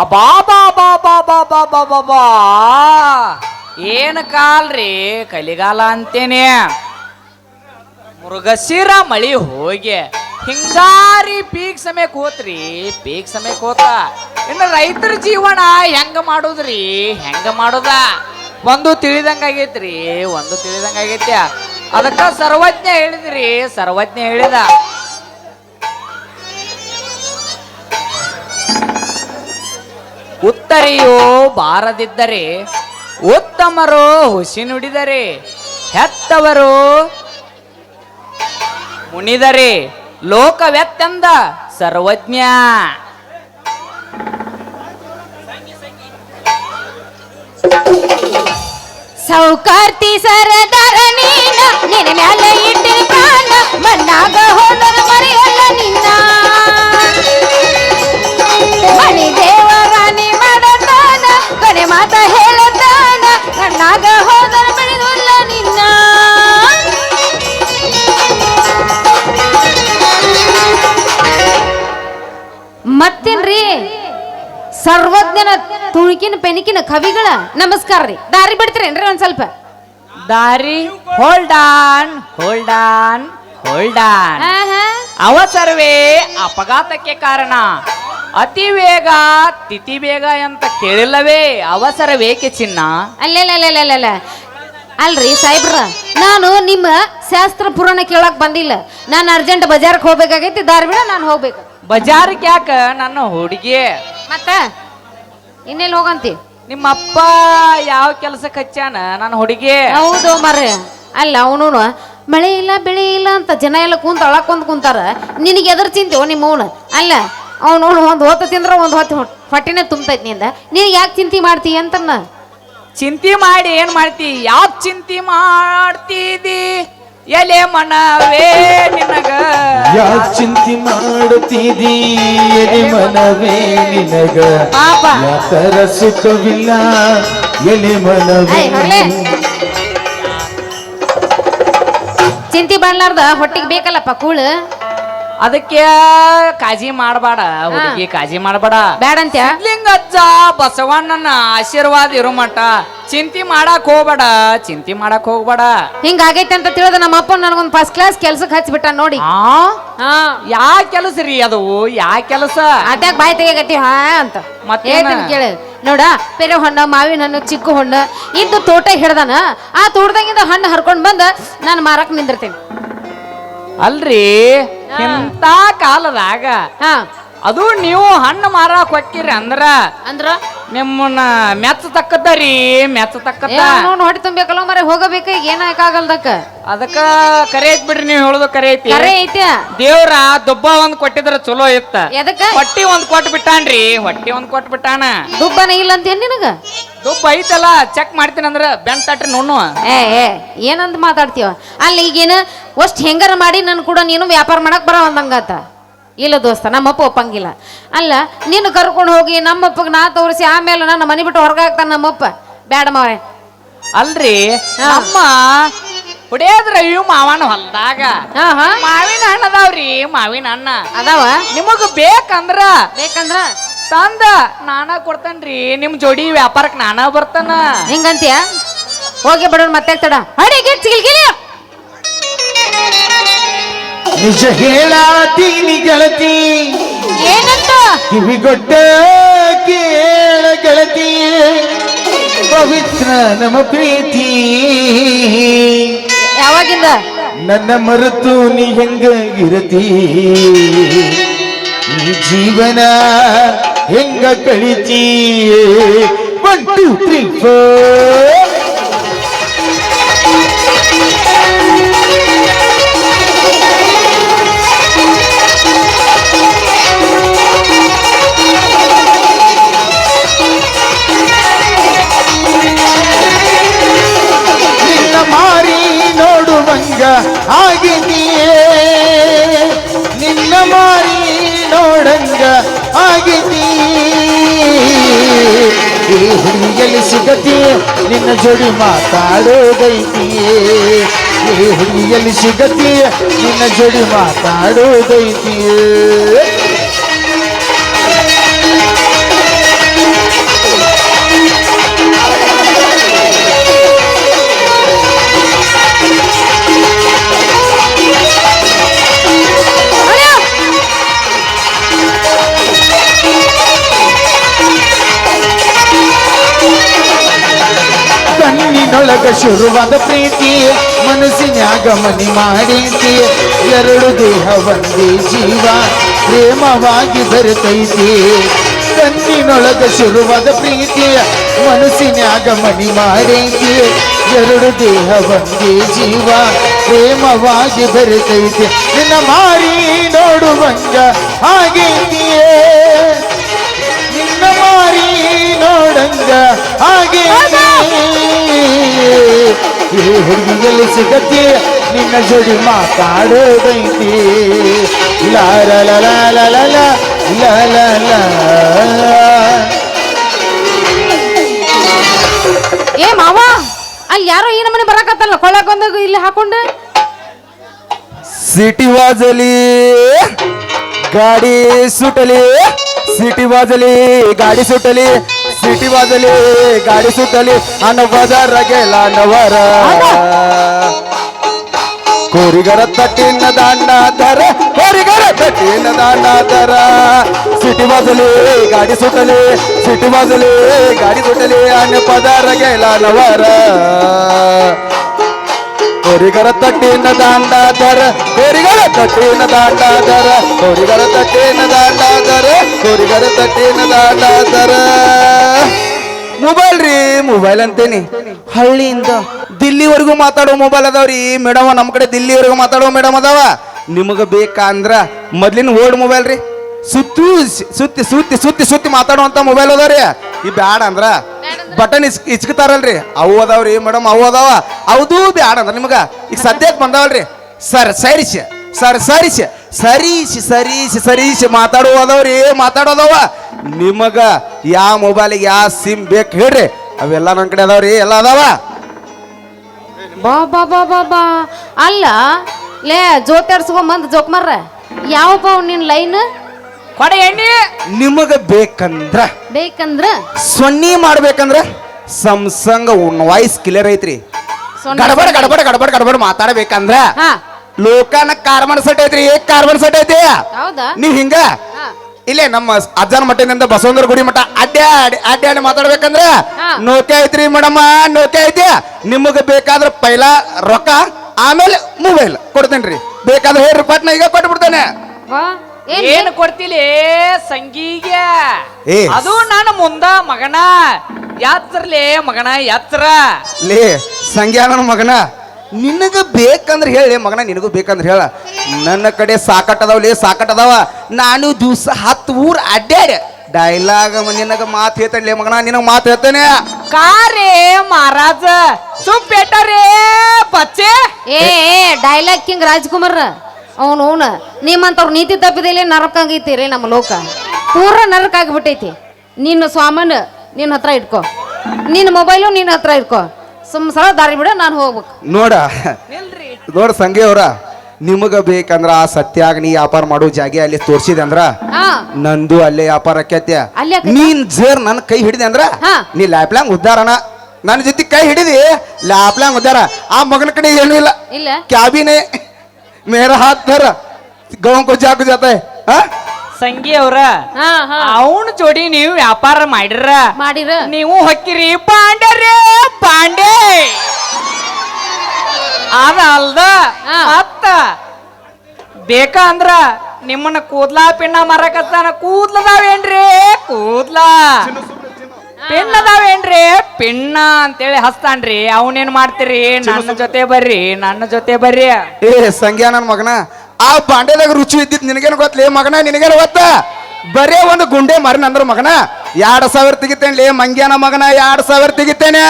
ಅಬಾಬಾ ಬಾಬಾ ಬಾಬಾ ಬಾಬಾ ಬಾ ಏನು ಕಾಲ್ರಿ? ಕಲಿಗಾಲ ಅಂತೇನೆ. ಮುರುಗಸಿರ ಮಳಿ ಹೋಗಿ. ಹಿಂಗಾರಿ ಪೀಕ್ ಸಮಯ ಹೋತ್ರಿ. ಪೀಕ್ ಸಮಯ ಹೋತ. ಇನ್ನು ರೈತರ ಜೀವನ ಹೆಂಗ ಮಾಡೋದ್ರಿ? ಹೆಂಗ ಮಾಡುದ? ಒಂದು ತಿಳಿದಂಗಾಗೈತ್ರಿ ಒಂದು ತಿಳಿದಂಗಾಗೈತ್ಯ ಅದಕ್ಕ ಸರ್ವಜ್ಞ ಹೇಳಿದ್ರಿ, ಸರ್ವಜ್ಞ ಹೇಳಿದ. ಉತ್ತರೆಯು ಬಾರದಿದ್ದರೆ, ಉತ್ತಮರು ಹುಸಿ ನುಡಿದರೆ, ಹೆತ್ತವರು ಮುನಿದರೆ, ಲೋಕವೆತ್ತೆಂದ ಸರ್ವಜ್ಞ. ಸೌಕಾರ್ತಿ ಸರದಾರ ನೀನ, ನಿನ್ನ ಮ್ಯಾಲ ಇಟ್ಟಿನ ಪ್ರಾಣ, ಮಣ್ಣಾಗ ಹೋದರ ಮರೆಯಲ್ಲ ನಿನ್ನ. ಮಣಿ ದೇವರ ಮತ್ತೇನ್ರಿ? ಸರ್ವಜ್ಞನ ತುಣುಕಿನ ಪೆನಿಕಿನ ಕವಿಗಳ ನಮಸ್ಕಾರ ರೀ. ದಾರಿ ಬಿಡ್ತೀರೇನ್ರಿ ಒಂದ್ ಸ್ವಲ್ಪ? ದಾರಿ hold on hold on hold on ಆಹಾ. ಅವಸರವೇ ಅಪಘಾತಕ್ಕೆ ಕಾರಣ. ಅತಿ ವೇಗ ತಿಥಿ ಬೇಗ ಅಂತ ಕೇಳಿಲ್ಲವೇ? ಅವಸರವೇಕೆ ಚಿನ್ನ? ಅಲ್ಲೆಲ್ಲ ಅಲ್ರಿ ಸಾಹೇಬ್ರ ನಾನು ನಿಮ್ಮ ಶಾಸ್ತ್ರ ಪುರಾಣ ಕೇಳಕ್ ಬಂದಿಲ್ಲ. ನಾನು ಅರ್ಜೆಂಟ್ ಬಜಾರ್ಕ್ ಹೋಗ್ಬೇಕಾಗೈತಿ. ದಾರಿ ಬಿಡ ನಾನು ಹೋಗ್ಬೇಕು. ಬಜಾರ್ಕ್ ಯಾಕ ನನ್ನ ಹುಡುಗಿ ಮತ್ತ? ಇನ್ನೆಲ್ಲಿ ಹೋಗಂತಿ? ನಿಮ್ಮಪ್ಪ ಯಾವ ಕೆಲಸಕ್ಕೆ ಹಚ್ಚಾನ ನನ್ನ ಹುಡುಗಿ ಹೌದು ಮರೆ ಅಲ್ಲ ಅವನು ಮಳೆ ಇಲ್ಲ ಬೆಳೆ ಇಲ್ಲ ಅಂತ ಜನ ಎಲ್ಲ ಕುಂತ ಅಳಕೊಂಡ್ ಕುಂತಾರ. ನಿನಗೆ ಎದ್ರ ಚಿಂತೆವು ನಿಮ್ಮ ಅವನು ಅಲ್ಲ ಅವನು ಒಂದು ಹೊತ್ತು ತಿಂದ್ರೆ ಒಂದು ಹೊತ್ತು ಹೊಟ್ಟೆನೆ ತುಂಬ್ತೈತಿ ನಿಂದ. ನೀನು ಯಾಕೆ ಚಿಂತೆ ಮಾಡ್ತಿ ಅಂತನ್ನ? ಚಿಂತೆ ಮಾಡಿ ಏನು ಮಾಡ್ತಿ? ಯಾವ ಚಿಂತೆ ಮಾಡ್ತಿದಿ? ಎಲೆ ಮನವೇ ನಿನಗ. ಯಾ ಚಿಂತೆ ಮಾಡುತ್ತಿದಿ ಎಲೆ ಮನವೇ ನಿನಗ. ಪಾಪ. ಯಾತರ ಸುಖವಿಲ್ಲ? ಎಲೆ ಮನವೇ ಚಿಂತಿ ಹೊರ್ಲೆ. ಚಿಂತೆ ಬಾಡ್ಲಾರ್ದ ಹೊಟ್ಟಿಗೆ ಬೇಕಲ್ಲಪ್ಪ ಕೂಳು. ಅದಕ್ಕೆ ಕಾಜಿ ಮಾಡಬೇಡ ಹುಡುಗಿ ಕಾಜಿ ಮಾಡಬೇಡ. ಬ್ಯಾಡಂತ್ಯ? ಲಿಂಗಜ್ಜ ಬಸವಣ್ಣನ ಆಶೀರ್ವಾದ ಇರೋ ಮಟ ಚಿಂತಿ ಮಾಡಕ್ ಹೋಗ್ಬೇಡ ಚಿಂತಿ ಮಾಡಕ್ ಹೋಗ್ಬೇಡ. ಹಿಂಗಾಗೈತೆ ಅಂತ ತಿಳಿದ ನಮ್ಮ ಅಪ್ಪ ನನಗೊಂದು ಫಸ್ಟ್ ಕ್ಲಾಸ್ ಕೆಲ್ಸಕ್ಕೆ ಹಚ್ಬಿಟ್ಟ ನೋಡಿ. ಆ? ಯಾ ಕೆಲಸ ರೀ ಅದು? ಯಾ ಕೆಲಸ? ಅದ್ಯಾಕ ಬಾಯಿ ತೆಗಿಯಕತ್ತಿ? ಹಾ ಅಂತ. ಮತ್ತೆ ಹೇಳ್ತೀನಿ ಕೇಳಿ. ನೋಡ ಪೆರೆ ಹಣ್ಣು ಮಾವಿನ ಹಣ್ಣು ಚಿಕ್ಕ ಹಣ್ಣು ಇದ್ದು ತೋಟ ಹಿಡ್ದಾನ. ಆ ತೋಟದಾಗಿಂದ ಹಣ್ಣು ಹರ್ಕೊಂಡ್ ಬಂದ ನಾನು ಮಾರಕ್ ನಿಂದಿರ್ತೀನಿ. ಅಲ್ರಿ? ಇಂಥ ಕಾಲದಾಗ ಅದು ನೀವು ಹಣ್ಣು ಮಾರಾಕ್ ಹೊಕ್ಕಿರಿ ಅಂದ್ರ ಅಂದ್ರ? ನಿಮ್ಮನ್ನ ಮೆಚ್ಚ ತಕ್ಕದ ರೀ ಮೆಚ್ಚ ತಕ್ಕದ ನೋಡಿ ಹೊಟ್ಟೆ ತುಂಬೇಕಲ್ಲ ಮರೆ ಹೋಗಬೇಕು ಏನಾಗಲ್ದಕ್ಕ ಅದಕ್ಕ ಕರೆ ಐತ್ ಬಿಡ್ರಿ ನೀವು ಹೇಳುದು ಕರೆ ಐತಿ. ಕರೆ ಐತಿ ದೇವ್ರ ದುಬ್ಬ ಒಂದ್ ಕೊಟ್ಟಿದ್ರ ಚಲೋ ಇತ್ತ. ಎದಕ್ಕ? ಹೊಟ್ಟಿ ಒಂದ್ ಕೊಟ್ಟು ಬಿಟ್ಟಾನ್ರಿ ಹೊಟ್ಟಿ ಒಂದ್ ಕೊಟ್ಟು ಬಿಟ್ಟಾನ. ದುಬ್ಬನ ಇಲ್ಲ ಅಂತ ಏನ್ ನಿನಗ? ದುಬ್ಬ ಐತಲ್ಲ ಚೆಕ್ ಮಾಡ್ತೀನಿ ಅಂದ್ರೆ ಬೆನ್ ತಟ್ರಿ ನೋಡು ಏ ಏ ಏನಂತ ಮಾತಾಡ್ತೀವ ಅಲ್ಲಿ ಈಗೇನು ಅಷ್ಟು ಹೆಂಗಾರ ಮಾಡಿ ನನ್ ಕೂಡ ನೀನು ವ್ಯಾಪಾರ ಮಾಡಕ್ ಬರೋ ಅಂದಂಗಾತ. ಇಲ್ಲ ದೋಸ್ತ ನಮ್ಮಪ್ಪ ಒಪ್ಪಂಗಿಲ್ಲ. ಅಲ್ಲ ನೀನು ಕರ್ಕೊಂಡು ಹೋಗಿ ನಮ್ಮಪ್ಪಗೆ ನಾ ತೋರಿಸಿ ಆಮೇಲೆ ನನ್ನ ಮನೆ ಬಿಟ್ಟು ಹೊರಗಾಗ್ತಾನ ನಮ್ಮಪ್ಪ. ಬೇಡ ಮಾವೆ ಅಲ್ರಿ ನಮ್ಮ ಹೊಡೆಯದ್ರ ಇವು ಮಾವನ ಹೊಲ್ದಾಗ. ಮಾವಿನ ಹಣ್ಣು ಅದಾವ್ರಿ ಮಾವಿನ ಹಣ್ಣ. ಅದಾವ? ನಿಮಗ್ ಬೇಕಂದ್ರ ಬೇಕಂದ್ರ? ತಂದ ನಾನ ಕೊಡ್ತೇನ್ರಿ ನಿಮ್ ಜೋಡಿ ವ್ಯಾಪಾರಕ್ ನಾನ ಬರ್ತಾನ. ಹಿಂಗಂತೀಯ? ಹೋಗಿ ಬಿಡೋಣ ಮತ್ತೆ ತಡ ಅಡಿ ಚಿಲ್ಕಿಲಿ ನಿಜ ಹೇಳಾತೀನಿ ಗೆಳತಿ. ಏನಂತ? ಕಿವಿಗೊಟ್ಟ ಕೇಳ ಗೆಳತಿ. ಪವಿತ್ರ ನಮ್ಮ ಪ್ರೀತಿ. ಯಾವಾಗಿಂದ? ನನ್ನ ಮರೆತು ನೀ ಹೆಂಗ ಇರತಿ? ಈ ಜೀವನ ಹೆಂಗ ಕಳಿತೀ ಒನ್ ಟೂ ತ್ರೀ ಫೋರ್ ಹುಡುಗಿಯಲ್ಲಿ ಸಿಗತಿ ನಿನ್ನ ಜೋಡಿ ಮಾತಾಡೋದೈತಿಯೇ ಈ ಹುಡುಗಿಯಲ್ಲಿ ಸಿಗತಿ ನಿನ್ನ ಜೋಡಿ ಮಾತಾಡೋದೈತಿಯೇ ಶುರುವಾದ ಪ್ರೀತಿ ಮನಸ್ಸಿನ್ಯಾಗ ಮನಿ ಮಾಡೈತಿ ಎರಡು ದೇಹ, ಒಂದೇ ಜೀವ, ಪ್ರೇಮವಾಗಿ ಬೆರೆತೈತಿ. ಕಣ್ಣಿನೊಳಗ ಶುರುವಾದ ಪ್ರೀತಿ ಮನಸ್ಸಿನ್ಯಾಗ ಮನಿ ಮಾಡೈತಿ ಎರಡು ದೇಹ, ಒಂದೇ ಜೀವ, ಪ್ರೇಮವಾಗಿ ಬೆರೆತೈತಿ. ನಿನ್ನ ಮಾರಿ ನೋಡುವಂಗ ಹಾಗೈತಿಯೇ ಹುಡುಗ ಹಾಗೆ ಈ ಹುಡುಗಿಯಲ್ಲಿ ಸಿಗತಿ ನಿನ್ನ ಜೋಡಿ ಮಾತಾಡೋದೈತಿ. ಲಾರ ಲಲ ಏ ಮಾವ ಅಲ್ಲಿ ಯಾರೋ ಈ ಬರಕತ್ತಲ್ಲ? ಬರಾಕತ್ತಲ್ಲ ಕೊಳ್ಳಕೊಂದಾಗ ಇಲ್ಲಿ ಹಾಕೊಂಡು? ಸಿಟಿ ವಾಜಲಿ ಗಾಡಿ ಸುಟಲಿ ಸಿಟಿ ವಾಜಲಿ ಗಾಡಿ ಸುಟಲಿ ಸಿಟಿ ಬಾದಲಿ ಗಾಡಿ ಸುತ್ತಲಿ ಅನುಭದ ರಗೆಲಾನವರ ಕೋರಿಗರ ತಟ್ಟಿನ ದಾಂಡ ದಾಂಡಾದರ ಕೋರಿಗರ ತಟ್ಟಿನ ದಾಂಡಾದರ ಸಿಟಿ ಬಾದಲಿ ಗಾಡಿ ಸುತ್ತಲಿ ಸಿಟಿ ಬಾದಲಿ ಗಾಡಿ ಸುತ್ತಲಿ ಅನುಪದ ರಗೆಲಾನವರ ಕೋರಿಗರ ತಟ್ಟಿನ ದಾಂಡಾದರ ಕೋರಿಗರ ತಟ್ಟಿನ ದಾಂಡಾದರ ಕೋರಿಗರ ತಟ್ಟಿನ ದಾಂಡಾದರ ಕೋರಿಗರ ತಟ್ಟಿನ ದಾಂಡಾದರ ಮೊಬೈಲ್ ರೀ, ಮೊಬೈಲ್ ಅಂತೇನಿ. ಹಳ್ಳಿಯಿಂದ ದಿಲ್ಲಿವರೆಗೂ ಮಾತಾಡೋ ಮೊಬೈಲ್ ಅದಾವ್ರಿ. ಮೇಡಮ್ ನಮ್ಮ ಕಡೆ ದಿಲ್ಲಿವರೆಗೂ ಮಾತಾಡೋ ಮೇಡಮ್ ಅದಾವ. ನಿಮಗೆ ಬೇಕಾ ಅಂದ್ರ ಮೊದ್ಲಿನ ಓಲ್ಡ್ ಮೊಬೈಲ್ ರೀ. ಸುತ್ತು, ಸುತ್ತಿ ಸುತ್ತಿ ಸುತ್ತಿ ಸುತ್ತಿ ಮಾತಾಡುವಂತ ಮೊಬೈಲ್ ಅದಾವ್ರಿ. ಈ ಬ್ಯಾಡ ಅಂದ್ರ ಬಟನ್ ಇಸ್ ಇಚ್ಕತಾರಲ್ರಿ ಅವು ಅದಾವ್ರಿ, ಮೇಡಮ್, ಅವು ಅದಾವ. ಅವದೂ ಬ್ಯಾಡ ಅಂದ್ರೆ ನಿಮಗ. ಈಗ ಸದ್ಯಕ್ಕೆ ಬಂದಾವಲ್ರಿ. ಸರ್ ಸರಿಸಿ ಸರ್ ಸರಿಸಿ ಸರಿಸಿ ಸರಿಸಿ ಸರಿಸಿ ಮಾತಾಡುವ ಅದಾವ್ರಿ ಮಾತಾಡೋದವ ನಿಮಗ ಯಾವ ಮೊಬೈಲಿಗೆ ಯಾವ ಸಿಮ್ ಬೇಕು ಹೇಳ್ರಿ. ಅವೆಲ್ಲ ನನ್ನ ಕಡೆ ಅದಾವ್ರಿ, ಎಲ್ಲ ಅದಾವ. ಬಾ ಬಾ ಬಾ ಬಾ ಅಲ್ಲ, ಲೇ ಜೋಕ್ ಜೋಕ್ಮಾರ್ರ ಯಾವ ನಿನ್ ಲೈನ್ ಕೊಡ ಎಣ್ಣಿ. ನಿಮಗ ಬೇಕಂದ್ರ ಬೇಕಂದ್ರ? ಸೊನ್ನಿ ಮಾಡ್ಬೇಕಂದ್ರ ಸಂಸಂಗ್ ವಾಯ್ಸ್ ಕ್ಲಿಯರ್ ಐತ್ರಿ. ಗಡಬಡ ಗಡಬಡ ಗಡಬಡ ಗಡಬಡ ಮಾತಾಡಬೇಕಂದ್ರ ಹಾ. ಲೋಕಾನ ಕಾರ್ಬನ್ ಸೆಟ್ ಐತ್ರಿ ಏಕ್ ಕಾರ್ಬನ್ ಸೆಟ್ ಐತಿ? ಹೌದಾ? ನೀವ್ ಹಿಂಗ? ಇಲ್ಲೇ ನಮ್ಮ ಅಜ್ಜನ ಮಠದಿಂದ ಬಸವಂದ್ರ ಗುಡಿ ಮಠ ಅಡ್ಡಾಡಿ ಅಡ್ಡಾಡಿ ಮಾತಾಡ್ಬೇಕಂದ್ರ. ನೋಕೆ ಐತ್ರಿ ಮೇಡಮ್ ನೋಕೆ ಐತಿ. ನಿಮಗ ಬೇಕಾದ್ರ ಪೈಲ ರೊಕ್ಕ ಆಮೇಲೆ ಮೊಬೈಲ್ ಕೊಡ್ತೇನ್ರಿ. ಬೇಕಾದ್ರೆ ಹೇಳ್ರಿ ಪಟ್ನ ಈಗ ಕೊಟ್ಬಿಡ್ತೇನೆ. ಏನ್ ಕೊಡ್ತಿಲಿ ಸಂಗೀಗ? ಏ. ಅದು ನಾನು ಮುಂದ ಮಗನ. ಯಾತ್ರಲೇ ಮಗನ ಯಾತ್ರ? ಲೇ ಸಂಜ್ಞಾನ ಮಗನ. ನಿನಗ ಬೇಕಂದ್ರೆ ಹೇಳಿ ಮಗನ ನಿನಗೂ ಬೇಕಂದ್ರೆ ಹೇಳ. ನನ್ನ ಕಡೆ ಸಾಕಟ್ ಅದಾವಲೇ ಸಾಕಟ್ ಅದಾವ ನಾನು ದಿವಸ ಹತ್ತು ಊರ್ ಅಡ್ಡಾಡ ಡೈಲಾಗ್ ನಿನಗ ಮಾತು ಹೇಳ್ತಾನೆ ಮಗನ ನಿನಗ ಮಾತು ಹೇಳ್ತೇನೆ. ಕಾರೇ ಮಹಾರಾಜ ಬಚ್ಚೆ. ಏ ಏ ಡೈಲಾಗ್ ಕಿಂಗ್ ರಾಜ್ಕುಮಾರ್ ಅವನು ಅವನ. ನಿಮ್ಮಂಥವ್ರು ನೀತಿ ತಪ್ಪಿದಲ್ಲಿ ನರಕಂಗೈತಿ ರೀ ನಮ್ಮ ಲೋಕ. ಪೂರ ನರಕ ಆಗಿಬಿಟ್ಟೈತಿ. ನಿನ್ನ ಸ್ವಾಮನ್ ನಿನ್ನ ಹತ್ರ ಇಟ್ಕೋ. ನಿನ್ನ ಮೊಬೈಲು ನಿನ್ನ ಹತ್ರ ಇಟ್ಕೋ. ಸುಮ್ ಸಲ ದಾರಿ ಬಿಡ ನಾನು ಹೋಗ್ಬೇಕು. ನೋಡ. ನಿಲ್ರಿ ನೋಡ ಸಂಗೆ ಅವ್ರ. ನಿಮಗ ಬೇಕಂದ್ರ ಆ ಸತ್ಯಾಗ ನೀ ವ್ಯಾಪಾರ ಮಾಡೋ ಜಾಗ ಅಲ್ಲಿ ತೋರ್ಸಿದೆ ಅಂದ್ರ? ಹಾ. ನಂದು ಅಲ್ಲೇ ವ್ಯಾಪಾರ ಆಕೈತಿ. ಅಲ್ಲೇ ಆಕೈತಾ? ನೀನ್ ಜೇರ್ ನನ್ನ ಕೈ ಹಿಡಿದೆ ಅಂದ್ರ? ಹಾ. ನೀ ಲ್ಯಾಪ್ಲಾಂಗ್ ಉದ್ದಾರಣ ನನ್ನ ಜೊತೆ ಕೈ ಹಿಡಿದಿ ಲ್ಯಾಪ್ಲಾಂಗ್ ಉದ್ದಾರ. ಆ ಮಗನ ಕಡೆ ಏನೂ ಇಲ್ಲ. ಇಲ್ಲ. ಕ್ಯಾಬಿನೆ ಮೇರ ಹಾತ್ ಧರ ಗೌನ್ ಕೋ ಜಾಕು ಜಾತ ಹಾ ಸಂಗಿ ಅವ್ರ ಹಾ ಹಾ. ಅವನ ಜೋಡಿ ನೀವು ವ್ಯಾಪಾರ ಮಾಡಿರ ಮಾಡಿರ. ನೀವು ಹೊಕ್ಕಿರಿ ಪಾಂಡರೇ ಪಾಂಡೆ ಅದ ಅಲ್ದ ಹಾ. ಮತ್ತ ಬೇಕಂದ್ರ ನಿಮ್ಮನ್ನ ಕೂದ್ಲಾ ಪಿಣ್ಣ ಮರಕತ್ತಾನ ಕೂದ್ಲದಾವೇನ್ರಿ? ಕೂದ್ಲ. ಪಿಣ್ಣದಾವೇನ್ರಿ ಪೆನ್ನ ಅಂತೇಳಿ ಹಸ್ತಾನ್ರಿ ಅವನೇನ್ ಮಾಡ್ತೀರಿ? ನನ್ನ ಜೊತೆ ಬರ್ರಿ ನನ್ನ ಜೊತೆ ಬರ್ರಿ. ಏ ಸಂಗ್ಯಾ ನನ್ ಮಗನ ಆ ಬಾಂಡೆದಾಗ ರುಚಿ ಇದ್ದಿದ್ ನಿನಗೇನು ಗೊತ್ತಲೇ? ಮಗನ ನಿನಗೇನು ಗೊತ್ತ? ಬರೇ ಒಂದು ಗುಂಡೆ ಮರಿ ನಂದ್ರ ಮಗನ. ಎರಡ್ ಸಾವಿರ ತೆಗಿತೇನೆ ಮಂಗ್ಯಾನ ಮಗನ ಎರಡ್ ಸಾವಿರ ತೆಗಿತೇನೆ.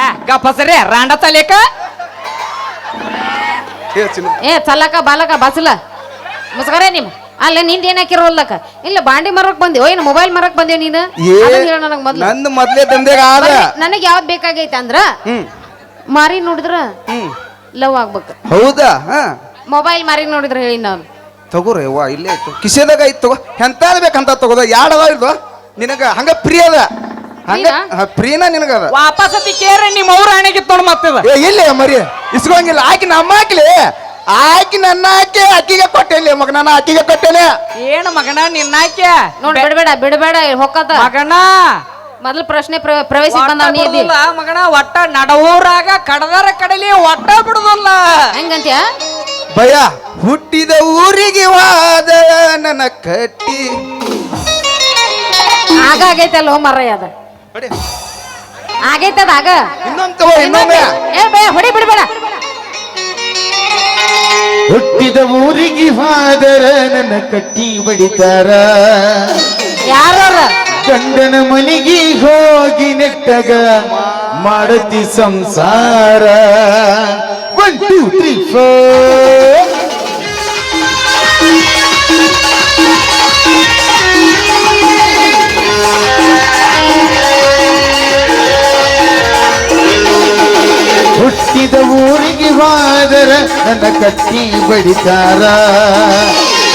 ಏ ಗಪ್ಪಸರಿ ರಾಂಡ ತಲೇಕ? ಏ ಚಲಕ ಬಾಲಕ ಬಸಲ. ಮುಸ್ಕರೇ ನಿಮ್ ಅಲ್ಲ ನಿಂದ ಏನ್ ಹಾಕಿರೋಲ್ಲಕ ಇಲ್ಲ ಬಾಂಡಿ ಮರಕ್ ಬಂದಿ. ಏನ್ ಮೊಬೈಲ್ ಮರಕ್ ಬಂದಿ ನೀನು? ನನಗ್ ಮೊದ್ಲು. ನಂದು ಮೊದ್ಲೇ ದಂಧೆಗ ಆದ. ನನಗೆ ಯಾವ್ದು ಬೇಕಾಗೈತೆ ಅಂದ್ರ? ಮಾರಿ ನೋಡಿದ್ರ? ಲವ್ ಆಗ್ಬೇಕು. ಹೌದಾ? ಹಾ. ಮೊಬೈಲ್ ಮಾರಿ ನೋಡಿದ್ರ ಹೇಳಿ ನಾನು. ತಗೋರಿ ಅವ್ವ ಇಲ್ಲೇ ಇತ್ತು ಕಿಸೆದಾಗ ಐತ್ ತಗೋ. ಎಂತಾದ್ ಬೇಕಂತ ತಗೋದ? ಯಾಡ ಅದಾವ ಇದು ನಿನಗ ಹಂಗ ಪ್ರಿಯ ಅದ. ಹಂಗ ಪ್ರಿಯನಾ? ಹಾ, ಪ್ರಿಯನ ನಿನಗ ಅದ. ವಾಪಸ್ ಅತಿ ಕೇರ ನಿಮ್ಮ ಅವ್ರ ಹಣೆಗೆ ತೊಗೊಂಡ್ ಮತ್ತದ. ಏ ಇಲ್ಲ ಮರಿ. ಇಸ್ಕೊಂಗಿಲ್ಲ ಆಕಿ ನಮ್ಮ ಹಾಕ್ಲಿ ಆಕಿ ನನ್ನ ಆಕೆ ಅಕ್ಕಿಗೆ ಕೊಟ್ಟೆಲ್ಲ ಮಗ ನಾನು ಅಕ್ಕಿಗೆ ಕೊಟ್ಟೇನೆ ಏನು ಮಗನ ನಿನ್ನಾಕೆ ನೋಡ್ ಬಿಡಬೇಡ ಬಿಡಬೇಡ ಹೊಕ್ಕತ ಮಗನ? ಮೊದಲು ಪ್ರಶ್ನೆ ಪ್ರ- ಬಂದವ ನೀ ಇದ್ದಿ. ಬಿಡುದಿಲ್ಲ ಮಗನ ಒಟ್ಟ ನಡವೂರಾಗ ಕಡದರ ಕಡಲಿ ಒಟ್ಟ ಬಿಡುದಲ್ಲ. ಹೆಂಗಂತ್ಯ? ಭಯ ಹುಟ್ಟಿದ ಊರಿಗೆ ವಾದ ನನ್ನ ಕಟ್ಟಿ. ಆಗ ಆಗೈತಲ್ಲ ಮರ್ರ ಅದ. ಹೊಡಿ. ಆಗೈತದ ಆಗ. ಇನ್ನೊಂದು ತಗೋ ಇನ್ನೊಮ್ಮೆ. ಏ ಬೇ ಹೊಡಿ ಬಿಡ್ಬೇಡ. ಹುಟ್ಟಿದ ಊರಿಗೆ ಹಾದರ ನನ್ನ ಕಟ್ಟಿ ಬಡಿತಾರ. ಯಾರ ಗಂಡನ ಮನೆಗೆ ಹೋಗಿ ನೆಟ್ಟಗ ಮಾಡತಿ ಸಂಸಾರ. ಒನ್ ಟೂ ತ್ರೀ ಫೋರ್ ಹುಟ್ಟಿದ ಊರಿಗೆ ಹೋದರ ನನ್ನ ಕಟ್ಟಿ ಬಡಿತಾರ.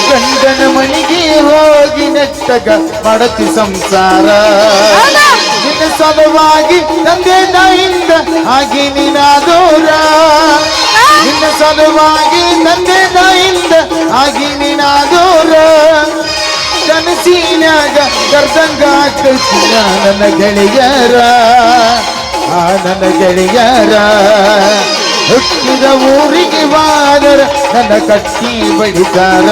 ಗಂಡನ ಮನೆಗೆ ಹೋಗಿ ನೆಟ್ಟಗ ಮಾಡತಿ ಸಂಸಾರ. ನಿನ್ನ ಸಲುವಾಗಿ ತಂದೆ ತಾಯಿಂದ ಹಾಗೆ ನೀನಾದೋರ ನಿನ್ನ ಸಲುವಾಗಿ ತಂದೆ ತಾಯಿಂದ ಹಾಗೆ ನೀನಾದೋರ ಕನಸಿನಾಗ ಕರ್ದಂಗ ನನ್ನ ಗೆಳೆಯರ. ನನ್ನ ಗೆಳೆಯರ ಹುಟ್ಟಿದ ಊರಿಗೆ ವಾದರ ನನ್ನ ಕಟ್ಟಿ ಬಡಿತಾರ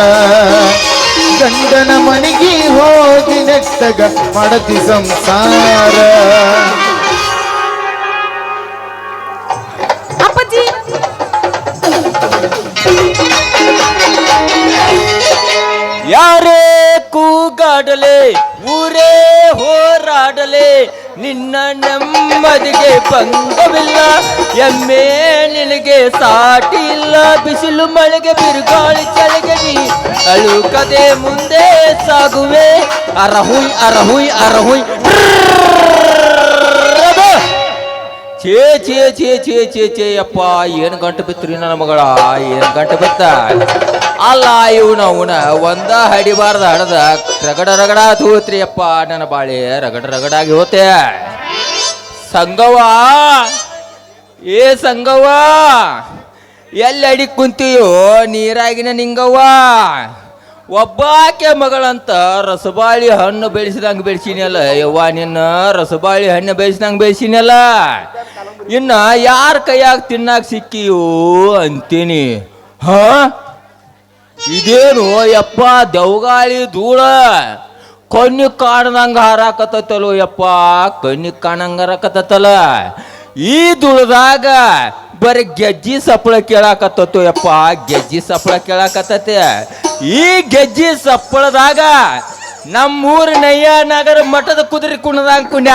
ಗಂಡನ ಮನೆಗೆ ಹೋಗಿ ನೆಟ್ಟಗ ಮಡತಿ ಸಂಸಾರ. ಅಪ್ಪಾಜಿ. ಯಾರೇ ಕೂಗಾಡಲೆ ಊರೇ ಹೋರಾಡಲೆ ನಿನ್ನ ನೆಮ್ಮದಿಗೆ ಭಂಗವಿಲ್ಲ ಎಮ್ಮೆ ನಿನಗೆ ಸಾಟಿ ಇಲ್ಲ ಬಿಸಿಲು ಮಳೆಗೆ, ಬಿರುಗಾಳಿ ಚಳಿಗೆ ನೀ ಮುಂದೆ ಸಾಗುವೆ. ಅರಹುಯ್ ಅರಹುಯ್ ಅರಹುಯ್. ಛೇ ಛೇ ಛೇ ಛೇ ಛೇ ಛೇ, ಅಪ್ಪ, ಏನು ಗಂಟು ಬಿತ್ರಿ ನನ್ನ ಮಗಳ? ಏನು ಗಂಟು ಬಿತ್ತ? ಅಲ್ಲ ಇವನ ಅವನ ಒಂದ ಹಡಿಬಾರ್ದ ಹಡದ, ರಗಡ ರಗಡ ತೂತ್ರಿ ಅಪ್ಪ ನನ್ನ ಬಾಳಿ ರಗಡ ರಗಡಾಗಿ ಹೋತೆ. ಸಂಗವ ಏ ಸಂಗವ ಎಲ್ಲಿ ಅಡಿ ಕುಂತೀಯೋ ನೀರಾಗಿನ ನಿಂಗವ್ವ. ಒಬ್ಬಾಕೆ ಮಗಳಂತ ರಸಬಾಳಿ ಹಣ್ಣು ಬೆಳೆಸಿದಂಗೆ ಬೆಳೆಸಿನಲ್ಲ ಯವ್ವ ನಿನ್ನ ರಸಬಾಳಿ ಹಣ್ಣು ಬೆಳೆಸಿದಂಗೆ ಬೆಳೆಸಿನಲ್ಲ ಇನ್ನ ಯಾರ ಕೈಯಾಗ ತಿನ್ನಾಕ ಸಿಕ್ಕಿಯೋ ಅಂತೀನಿ. ಹಾ? ಇದೇನು ಯಪ್ಪ ದೆವ್ಗಾಳಿ ಧೂಳ ಕಣ್ಣು ಕಾಣದಂಗ ಹಾರಾಕತ್ತಲೋ ಯಪ್ಪ, ಕಣ್ಣು ಕಾಣಂಗ ಹಾರಾಕತ್ತಲ್ಲ ಈ ಧೂಳದಾಗ ಬರೀ ಗೆಜ್ಜಿ ಸಪ್ಪಳ ಕೇಳಾಕತ್ತತ್ತು ಯಪ್ಪ, ಗೆಜ್ಜಿ ಸಪ್ಪಳ ಕೇಳಾಕತ್ತತೆ ಈ ಗೆಜ್ಜಿ ಸಪ್ಪಳದಾಗ ನಮ್ಮೂರ ನಯ್ಯ ನಗರ ಮಠದ ಕುದುರೆ ಕುಣದಂಗ ಕುಣಿ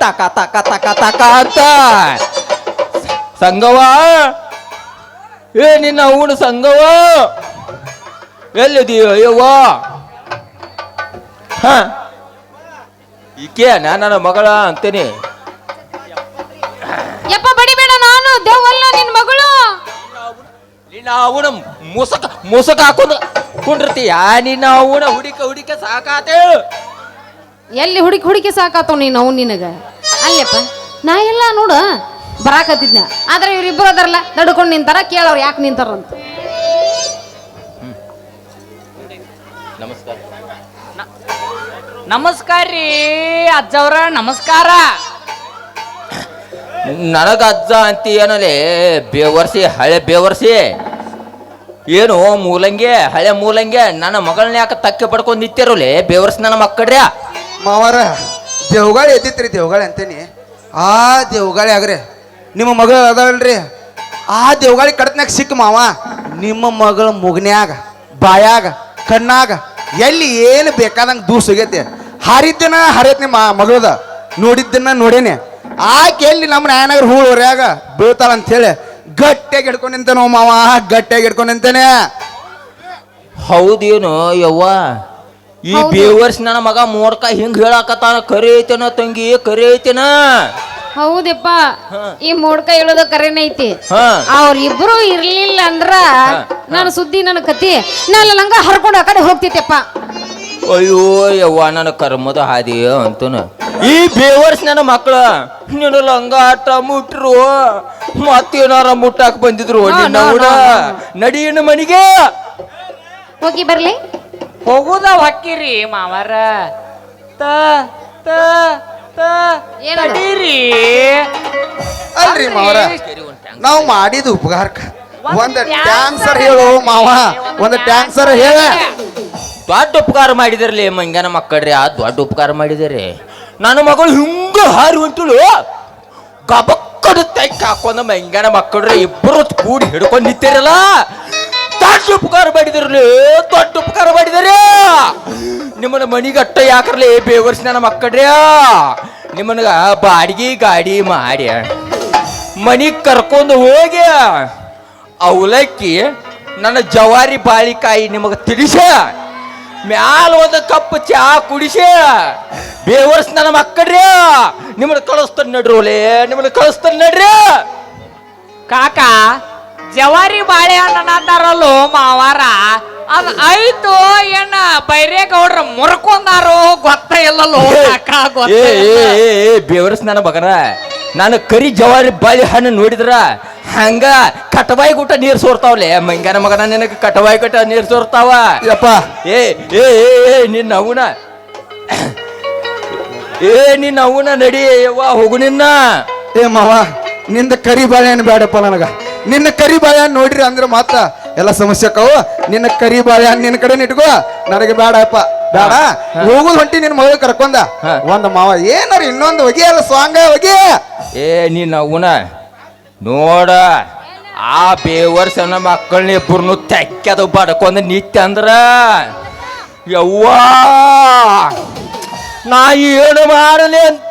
ತಕ ತಕ ತಕ ತಕ ಅಂತ. ಸಂಗವ ಏ ನಿನ್ನ ಅವನು ಸಂಗವ ಎಲ್ಲಿದೀಯ ಅಯ್ಯವ್ವ ಹ? ಈಕೆ ನನ್ನ ಮಗಳ ಅಂತೀನಿ. ಯಪ್ಪ ಬಡಿಬೇಡ ನಾನು. ದೇವಲ್ಲ ನಿನ್ ಮಗಳು. ನಿನ್ನ ಅವನ ಮುಸಕ ಮುಸಕ ಹಾಕೊಂಡು ಕುಂಡಿರ್ತೀಯ? ನಿನ್ನ ಅವನ ಹುಡಿಕ ಹುಡಿಕ ಸಾಕಾತೆ. ಎಲ್ಲಿ ಹುಡುಕಿ ಹುಡುಕಿ ಸಾಕಾತವ್ ನೀನು ಅವ್ನು ನಿನಗ? ಅಲ್ಲಪ್ಪ ನಾ ಎಲ್ಲ ನೋಡು ಬರಾಕತ್ತಿದ್ನ. ಆದ್ರೆ ಇವ್ರಿಬ್ರು ಅದರಲ್ಲ ನಡ್ಕೊಂಡು ನಿಂತಾರ ಕೇಳವ್ರು ಯಾಕೆ ನಿಂತಾರಂತ. ನಮಸ್ಕಾರ. ನಮಸ್ಕಾರ ರೀ ಅಜ್ಜವ್ರ ನಮಸ್ಕಾರ. ನನಗ ಅಜ್ಜ ಅಂತ ಏನಲೆ ಬೇವರ್ಸಿ ಹಳೆ ಬೇವರ್ಸಿ. ಏನು ಮೂಲಂಗೆ ಹಳೆ ಮೂಲಂಗೆ ನನ್ನ ಮಗಳನ್ನ ಯಾಕೆ ತಕ್ಕೆ ಪಡ್ಕೊಂಡು ನಿಂತಿರೋಲೆ ಬೇವರ್ಸಿ ನನ್ನ ಮಕ್ಕಳ್ರಿ? ಮಾವರ ದೇವ್ಗಾಳಿ ಎದ್ದಿತ್ರಿ ದೇವ್ಗಾಳಿ ಅಂತೇನಿ. ಆ ದೇವ್ಗಾಳಿ ಆಗ್ರಿ ನಿಮ್ಮ ಮಗಳು ಅದಾವಲ್ರಿ? ಆ ದೇವ್ಗಾಳಿ ಕಡತ್ನಾಗ ಸಿಕ್ಕ ಮಾವ. ನಿಮ್ಮ ಮಗಳ ಮುಗ್ನ್ಯಾಗ ಬಾಯಾಗ ಕಣ್ಣಾಗ ಎಲ್ಲಿ ಏನು ಬೇಕಾದಂಗೆ ದೂರ ಸಿಗೈತೆ ಹಾರಿದ್ದನ ಹರಿಯತ್ನಿ ಮಾ ಮಗಳದ. ನೋಡಿದ್ದನ್ನ ನೋಡೇನೆ. ಆಕೆ ಎಲ್ಲಿ ನಮ್ಮ ನಾಯನಗರ ಹೂಳು ಹೊರ್ಯಾಗ ಬೀಳ್ತಾಳ ಅಂತೇಳಿ ಗಟ್ಟಿಯಾಗಿ ಹಿಡ್ಕೊಂಡು ನಿಂತಾನೋ ಮಾವ ಗಟ್ಟಿಯಾಗಿ ಹಿಡ್ಕೊಂಡು ನಿಂತೇನೆ. ಹೌದೇನು ಯವ್ವ? ಈ ಹೌದು. ಬೇವರ್ಸ್ ನನ್ನ ಮಗ ಮೋಡ್ಕ ಹಿಂಗ್ ಹೇಳಾಕತ್ತಾನ ಕರೆ ಐತೆನ ತಂಗಿ ಕರೆ ಐತೆನ ಹೌದಪ್ಪ. ಈ ಮೋಡ್ಕ ಹೇಳೋದು ಕರೆನೇ ಐತಿ. ಅವ್ರ ಅವ್ರಿಬ್ರು ಇರ್ಲಿಲ್ಲ ಅಂದ್ರ ನಾನು ಸುದ್ದಿ ನನ್ನ ಕತಿ ನಾನು ಲಂಗ ಹರ್ಕೊಂಡು ಆ ಕಡೆ ಹೋಗ್ತಿತ್ತಪ್ಪ ಅಯ್ಯೋ ಯವ್ವ ನನ್ನ ಕರ್ಮದ ಹಾದಿ ಅಂತನು. ಈ ಬೇವರ್ಸ್ ನನ್ನ ಮಕ್ಕಳು ನೀನು ಲಂಗ ಆಟ ಮುಟ್ರು ಮತ್ತೇನಾರ ಮುಟ್ಟಾಕ್ ಬಂದಿದ್ರು ನೋಡ ನಿನ್ನ ಹುಡ ನಡಿಯನ ಮನಿಗೆ? ಹೋಗಿ ಬರ್ಲಿ. ಹೋಗುದ ಹಾಕಿರಿ ಮಾವರ. ತ ತ? ತಡೀರಿ. ಅಲ್ರಿ ಮಾವರ? ನಾವು ಮಾಡಿದ ಉಪಕಾರಕ್ಕ. ಒಂದ್ ಡ್ಯಾನ್ಸರ್ ಹೇಳು ಮಾವ. ಒಂದ್ ಡ್ಯಾನ್ಸರ್ ಹೇಳ. ದೊಡ್ಡ ಉಪಕಾರ ಮಾಡಿದಿರಲಿ ಮಂಗನ ಮಕ್ಕಳ್ರಿ. ಆ ದೊಡ್ಡ ಉಪಕಾರ ಮಾಡಿದಿರಿ. ನನ್ನ ಮಗಳು ಹಿಂಗ ಹಾರಿ ಹೊಂಟಳು. ಗಬಕ್ಕಡ ತೈಕ್ ಹಾಕೊಂಡ ಮಂಗನ ಮಕ್ಕಳ್ರಿ. ಇಬ್ಬರು ಕೂಡಿ ಹಿಡ್ಕೊಂಡು ನಿಂತಿರಲ್ಲ. ದೊಡ್ಡ ಉಪಕಾರ ಮಾಡಿದ್ರಿ ದೊಡ್ಡ ಉಪಕಾರ ಮಾಡಿದಿರಿ. ನಿಮ್ಮನ್ನ ಮನಿಗಟ್ಟ ಯಾಕರ್ಲಿ ಬೇವರ್ಸಿ ನನ್ನ ಮಕ್ಕಳ್ರಿ ನಿಮ್ಮನ್ಗ ಬಾಡಿಗೆ ಗಾಡಿ ಮಾಡಿ ಮನಿಗೆ ಕರ್ಕೊಂಡು ಹೋಗಿ ಅವಲಕ್ಕಿ ನನ್ನ ಜವಾರಿ ಬಾಳಿಕಾಯಿ ನಿಮಗೆ ತಿಳಿಸ ಮ್ಯಾಲ ಒಂದು ಕಪ್ ಚಾ ಕುಡಿಸಿ ಬೇವರ್ಸ್ ನನ್ನ ಮಕ್ಕಳ್ರಿ ನಿಮ್ಮನ್ನ ಕಳಿಸ್ತಾನೆ ನಡ್ರಿ ಓಲೆ, ನಿಮ್ಮನ್ನ ಕಳಿಸ್ತಾನೆ ನಡ್ರಿ. ಕಾಕ ಜವಾರಿ ಬಾಳೆಹಣ್ಣ ಅಂತಾರಲ್ಲೋ ಮಾವಾರ. ಅದ್ ಆಯ್ತು ಏನ ಬೈರೇಗೌಡ್ರ ಮುರ್ಕೊಂಡಾರೋ ಗೊತ್ತ ಇಲ್ಲಲ್ಲೋ ಕಾಕ ಏ ಗೊತ್ತ ಏ ಇಲ್ಲ. ಏ, ಏ ಬೇವರ್ಸ್ ನನ್ನ ಮಗನ. ನಾನು ಕರಿ ಜವಾರಿ ಬಾಳೆ ಹಣ್ಣು ನೋಡಿದ್ರ ಹಂಗ ಕಟವಾಯಿ ಗುಟ್ಟ ನೀರ್ ಸೋರ್ತಾವ್ಲೆ. ಮಂಗನ ಮಗನ ನಿನಗೆ ಕಟವಾಯಿ ಗುಟ್ಟ ನೀರ್ ಸೋರ್ತಾವ. ಯಪ್ಪ. ಏ ಏ ಏ ಏ ನಿನ್ನ ಅವನ ಏ ನಿನ್ನ ಅವನ ನಡಿ ಯವ್ವ ಹೋಗು ನಿನ್ನ. ಏ ಮಾವ ನಿಂದ ಕರಿ ಬಾಳೆಹಣ್ಣು ಬೇಡಪ್ಪ ನನಗ. ನಿನ್ನ ಕರಿ ಬಾಯ ನೋಡ್ರಿ ಅಂದ್ರೆ ಮಾತ್ರ ಎಲ್ಲ ಸಮಸ್ಯೆ ಅಕ್ಕವು. ನಿನ್ನ ಕರಿ ಬಾಯ ನಿನ್ನ ಕಡೆ ಇಟ್ಕೋ. ನನಗೆ ಬೇಡಪ್ಪ ಬೇಡ ಹೋಗುದು ಹೊಂಟಿ ನಿನ್ ಮಗಳು ಕರ್ಕೊಂಡ. ಒಂದ್ ಮಾವ. ಏನಾರ ಇನ್ನೊಂದು ಹೊಗೆ ಅಲ್ಲ ಸ್ವಾಂಗ ಹೊಗೆ. ಏ ನೀನ್ ಅವನ ನೋಡ. ಆ ಬೇವರ್ಸ ನನ್ನ ಮಕ್ಕಳನ್ನ ಇಬ್ಬರನ್ನು ತೆಕ್ಕದು ಬಡ್ಕೊಂಡ್ ನಿತ್ಯ ಅಂದ್ರ. ಯವ್ವಾ. ನಾ ಏನು ಮಾಡಲಿ ಅಂತೇಳಿ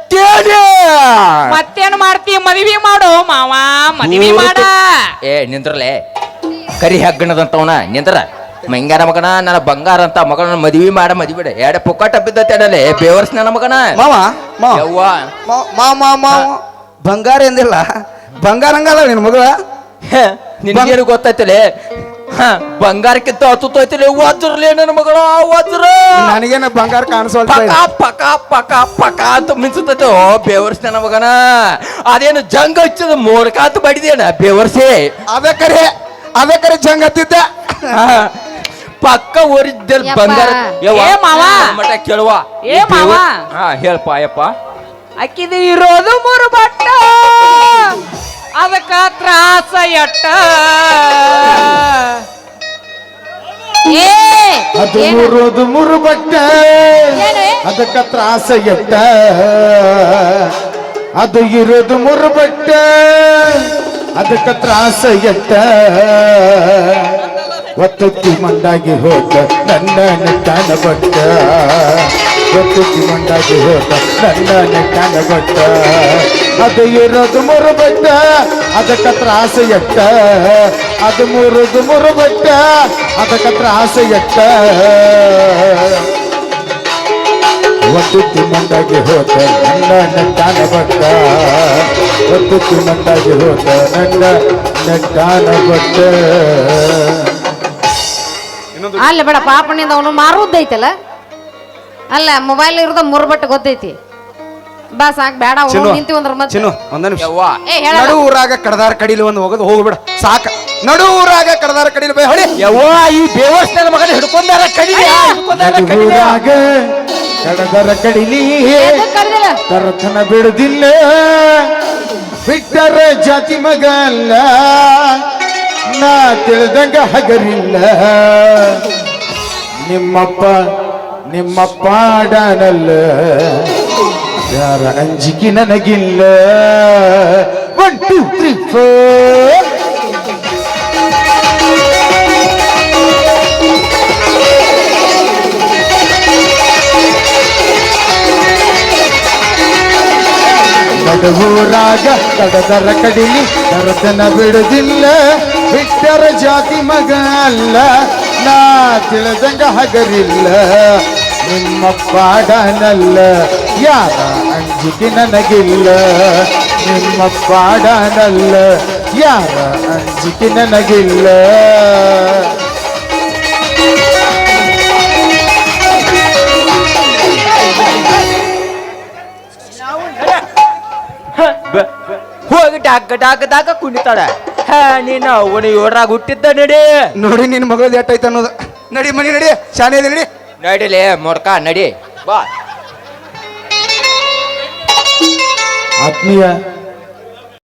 ಮತ್ತೇನ್? ಮಾಡ್ತಿ? ಮದ್ವಿ ಮಾಡು. ಮಾವ ಮದ್ವಿ ಮಾಡ. ಏ ನಿಂದ್ರಲೆ. ಕರಿ ಹೆಗ್ಗಣದಂತವನ ನಿಂದ್ರ. ಮಂಗಾರ ಮಗನ ನನ್ನ ಬಂಗಾರ ಅಂತ ಮಗನ ಮದ್ವಿ ಮಾಡ ಮದ್ವಿ ಬಿಡ ಎರಡ ಪುಕ್ಕಟ ಬಿದ್ದತ್ತೇನಲೆ ಬೇವರ್ಸ್ ನನ್ನ ಮಗನ. ಮಾವ ಮಾವ. ಯವ್ವ. ಮಾವ ಮಾವ ಮಾವ ಬಂಗಾರ ಎಂದಿಲ್ಲ? ಬಂಗಾರ ಹಂಗಲ್ಲ ನಿನ್ನ ಮಗಳ? ನಿನಗೇನು ಗೊತ್ತಾಯ್ತಲೆ? ಬಂಗಾರಕ್ಕಿಂತ ಹತ್ತುತ್ತೈತಿಲೆ ವಜ್ರಲೇ ನನ್ನ ಮಗಳ ವಜ್ರ ನನಗೇನ ಬಂಗಾರ ಕಾಣಿಸೋಲ್ಲ ಪಕ ಪಕ ಪಕ ಪಕ ಅಂತ ಮಿಂಚುತ್ತೈತೆ. ಓ ಬೇವರ್ಸ್ ನನ್ನ ಮಗನ. ಅದೇನು ಜಂಗ ಹಚ್ಚದ ಅಂತ ಬಡಿದೇನ ಬೇವರ್ಸೆ. ಅದ ಕರೆ ಅದ ಕರೆ ಜಂಗ ಹತ್ತಿದ್ದ. ಪಕ್ಕ ಒರಿಜಿನಲ್ ಬಂಗಾರ. ಯವ್ವ, ಏ ಮಾವ. ಮಟ ಕೇಳುವ. ಏ ಮಾವ. ಹಾ ಹೇಳಪ್ಪ ಅಯ್ಯಪ್ಪ. ಅಕ್ಕಿದು ಇರೋದು ಮೂರು ಬಟ್ಟ. ಅದಕ್ಕ ತ್ರಾಸ ಎಟ್ಟ? ಏ ಅದು ಮೂರು ಅದು ಮೂರು ಬಟ್ಟೆ? ಅದಕ್ಕ ತ್ರಾಸ ಎಟ್ಟ? ಅದು ಇರೋದು ಮೂರು ಬಟ್ಟೆ. ಅದಕ್ಕ ತ್ರಾಸ ಎಟ್ಟ? ಒತ್ತುತ್ತಿ ಮಂಡಾಗಿ ಹೋದ ನನ್ನ ನೆಟ್ಟಾನ ಬಟ್ಟ ಒತ್ತುತ್ತಿ ಮಂಡಾಗಿ ಹೋದ ನನ್ನ ನೆಟ್ಟಾನ ಬಟ್ಟ ಅದು ಇರೋದು ಮುರು ಬಟ್ಟ ಅದಕ್ಕ ತ್ರಾಸ ಎಟ್ಟ. ಅದು ಮುರುದು ಮುರು ಬಟ್ಟ ಅದಕ್ಕ ತ್ರಾಸ ಎಟ್ಟ. ಒತ್ತುತ್ತಿ ಮಂಡಾಗಿ ಹೋದ ನನ್ನ ನೆಟ್ಟಾನ ಬಟ್ಟ ಒತ್ತುತ್ತಿ ಮಂಡಾಗಿ ಹೋದ ನನ್ನ ನೆಟ್ಟಾನ ಬಟ್ಟ ಅಲ್ಲ ಬೇಡ, ಪಾಪನಿಂದ ಅವನು ಮಾರುದೈತಲ್ಲ ಅಲ್ಲ ಮೊಬೈಲ್ ಇರೋದ ಮೂರ್ ಬಟ್ಟೆ ಗೊತ್ತೈತಿ. ಬಾ ಸಾಕ್ ಬೇಡ ಚಿನ್ನು ನಿಂತಿ ಒಂದ್ರ ಮತ್ತೆ. ಚಿನ್ನು ಒಂದ ನಿಮಿಷ. ಯವ್ವ. ಏ ಹೇಳ ನಡು ಊರಾಗ ಕಡದಾರ ಕಡಿಲಿ ಒಂದು ಹೋಗೋದು ಹೋಗ್ಬಿಡ ಸಾಕ. ನಡು ಊರಾಗ ಕಡದಾರ ಕಡಿಲಿ ಬೈ ಹೊಳಿ ಯವ್ವ ಈ ದೇವಸ್ಥಾನ ಮಗನ ಹಿಡ್ಕೊಂಡಾರ ಕಡಿಲಿ ಹಿಡ್ಕೊಂಡಾರ ಕಡಿಯ ನಡುಗೂರಾಗ ಕಡದರ ಕಡಿಲಿ. ಕರೆದಿಲ್ಲ? ತರತನ ಬಿಡುದಿಲ್ಲ. ಬಿಟ್ಟರ ಜಾತಿ ಮಗ ಅಲ್ಲ ನಾ ತಿಳಿದಂಗ ಹಗರಿಲ್ಲ. ನಿಮ್ಮಪ್ಪ ನಿಮ್ಮಪ್ಪ ಪಾಡನಲ್ಲ. ಯಾರ ಅಂಜಿಕೆ ನನಗಿಲ್ಲ. ಒನ್ ಟೂ ತ್ರೀ ಫೋರ್ ರಾಗ ಕಡದರ ಕಡಿಲಿ ಕರತನ ಬಿಡುದಿಲ್ಲ. ಬಿಟ್ಟರ ಜಾತಿ ಮಗ ಅಲ್ಲ. ನಾ ತಿಳಿದಂಗ ಹಗರಿಲ್ಲ. ನಿಮ್ಮ ಪಾಡನಲ್ಲ ಯಾರ ಅಂಜಿಕೆ ನನಗಿಲ್ಲ. ನಿಮ್ಮ ಪಾಡನಲ್ಲ ಯಾರ ಅಂಜಿಕೆ ನನಗಿಲ್ಲ. ಬ- ಹೋಗಿ ಡಾಕ ಡಾಕ ಡಾಕ ಕುಣಿತಾಳ. ಹಾ ನೀನು ಅವನು ಏಳ್ರಾಗ ಹುಟ್ಟಿದ್ದ ನಡಿ. ನೋಡಿ ನಿನ್ನ ಮಗಳದ್ದು ಎಟ್ಟೈತೆ ಅನ್ನೋದು. ನಡಿ ಮನಿ ನಡಿ. ಶಾನೆ ಇದೆ ನಡಿ. ನಡಿಲಿ ಮೊಡ್ಕ ನಡಿ ಬಾ. ಆತ್ಮೀಯ